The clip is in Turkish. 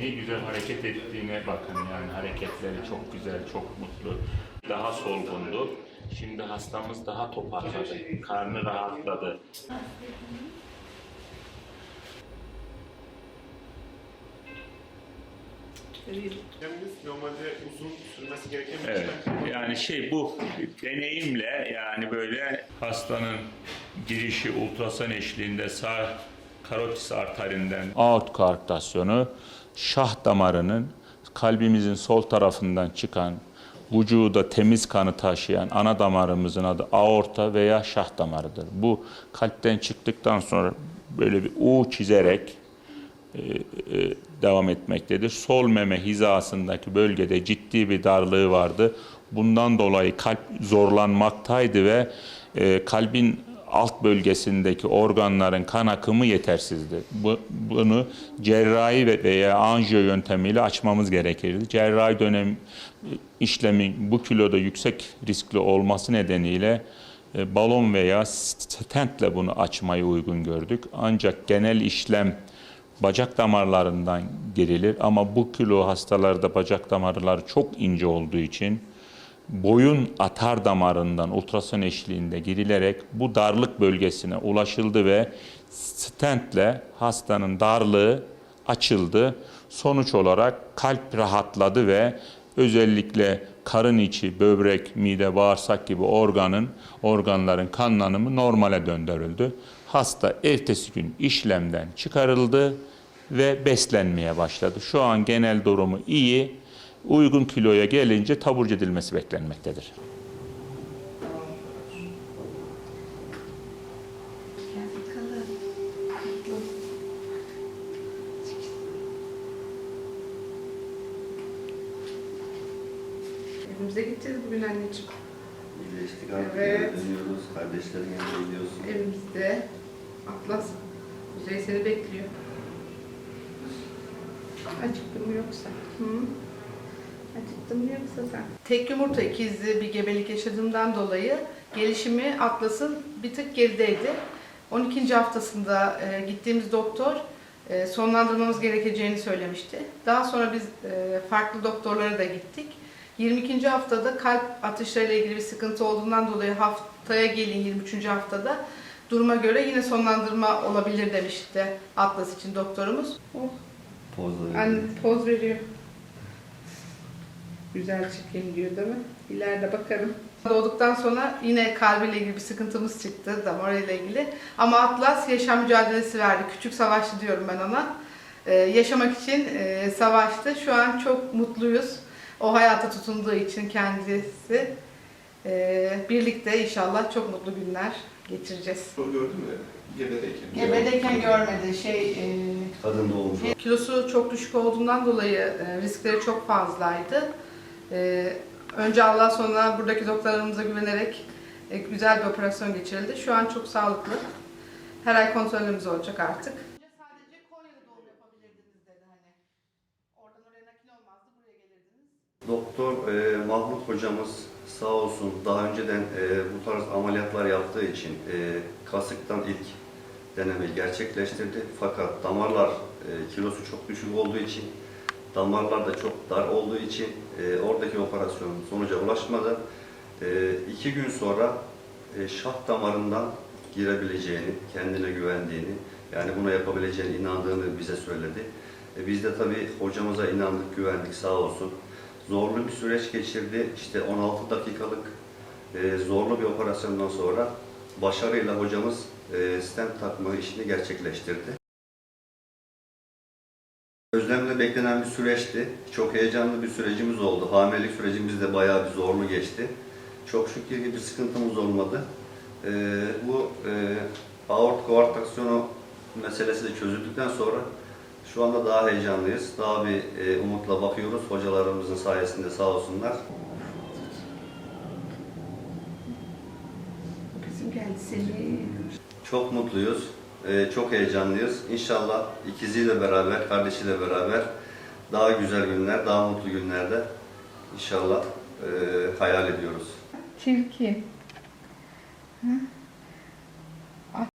Ne güzel hareket ettiğine bakın yani hareketleri çok güzel, çok mutlu. Daha solgundu. Şimdi hastamız daha toparladı. Karnı rahatladı. Işlemimiz normalde uzun sürmesi gereken bir Evet. işlem. Yani şey bu deneyimle yani böyle hastanın girişi ultrason eşliğinde sağ karotis arterinden aort koarktasyonu şah damarının kalbimizin sol tarafından çıkan vücuda temiz kanı taşıyan ana damarımızın adı aorta veya şah damarıdır. Bu kalpten çıktıktan sonra böyle bir U çizerek e, e, devam etmektedir. Sol meme hizasındaki bölgede ciddi bir darlığı vardı. Bundan dolayı kalp zorlanmaktaydı ve e, kalbin alt bölgesindeki organların kan akımı yetersizdi. Bu, bunu cerrahi ve- veya anjiyo yöntemiyle açmamız gerekirdi. Cerrahi dönem e, işlemin bu kiloda yüksek riskli olması nedeniyle e, balon veya stentle bunu açmayı uygun gördük. Ancak genel işlem bacak damarlarından girilir ama bu kilo hastalarda bacak damarları çok ince olduğu için boyun atar damarından ultrason eşliğinde girilerek bu darlık bölgesine ulaşıldı ve stentle hastanın darlığı açıldı. Sonuç olarak kalp rahatladı ve özellikle karın içi, böbrek, mide, bağırsak gibi organın, organların kanlanımı normale döndürüldü. Hasta ertesi gün işlemden çıkarıldı ve beslenmeye başladı. Şu an genel durumu iyi. Uygun kiloya gelince taburcu edilmesi beklenmektedir. Evimize gideceğiz bugün anneciğim. İyileştik artık Evet. eve dönüyoruz. Kardeşlerin yanına gidiyorsun. Evimizde. Atlas. Kuzey seni bekliyor. Acıktın mı yoksa? Hı? Acıktın mı yoksa sen? Tek yumurta ikizli bir gebelik yaşadığımdan dolayı gelişimi Atlas'ın bir tık gerideydi. 12. haftasında e, gittiğimiz doktor e, sonlandırmamız gerekeceğini söylemişti. Daha sonra biz e, farklı doktorlara da gittik. 22. haftada kalp atışlarıyla ilgili bir sıkıntı olduğundan dolayı haftaya gelin 23. haftada duruma göre yine sonlandırma olabilir demişti Atlas için doktorumuz. Oh, Pozları. anne poz veriyor. Güzel çekeyim diyor değil mi? İleride bakarım. Doğduktan sonra yine kalbiyle ilgili bir sıkıntımız çıktı damarıyla ilgili. Ama Atlas yaşam mücadelesi verdi. Küçük savaşçı diyorum ben ona. Ee, yaşamak için e, savaştı. Şu an çok mutluyuz. O hayata tutunduğu için kendisi. Ee, birlikte inşallah çok mutlu günler geçireceğiz. Soru gördün mü? Gebedeyken. Gebedeyken görmedi. Şey, e, Kadın doğumcu. Kilosu çok düşük olduğundan dolayı e, riskleri çok fazlaydı. E, Önce Allah sonra buradaki doktorlarımıza güvenerek e, güzel bir operasyon geçirildi. Şu an çok sağlıklı. Her ay kontrollerimiz olacak artık. Sadece Konya'da doğum yapabilirdiniz dedi hani. Oradan oraya nakil olmazdı, buraya gelirdiniz. Doktor e, Mahmut hocamız sağ olsun daha önceden e, bu tarz ameliyatlar yaptığı için e, kasıktan ilk denemeyi gerçekleştirdi. Fakat damarlar e, kilosu çok düşük olduğu için, damarlar da çok dar olduğu için e, oradaki operasyon sonuca ulaşmadı. E, iki gün sonra e, şah damarından girebileceğini, kendine güvendiğini, yani buna yapabileceğine inandığını bize söyledi. E, biz de tabii hocamıza inandık, güvendik sağ olsun. Zorlu bir süreç geçirdi. İşte 16 dakikalık e, zorlu bir operasyondan sonra başarıyla hocamız e, stent takma işini gerçekleştirdi. Özlemle beklenen bir süreçti. Çok heyecanlı bir sürecimiz oldu. Hamilelik sürecimiz de bayağı bir zorlu geçti. Çok şükür ki bir sıkıntımız olmadı. E, bu e, aort koartasyonu meselesi de çözüldükten sonra şu anda daha heyecanlıyız. Daha bir e, umutla bakıyoruz. Hocalarımızın sayesinde sağ olsunlar. Kızım geldi seni. Çok mutluyuz. E, çok heyecanlıyız. İnşallah ikiziyle beraber, kardeşiyle beraber daha güzel günler, daha mutlu günlerde inşallah e, hayal ediyoruz. Çirkin. Hı?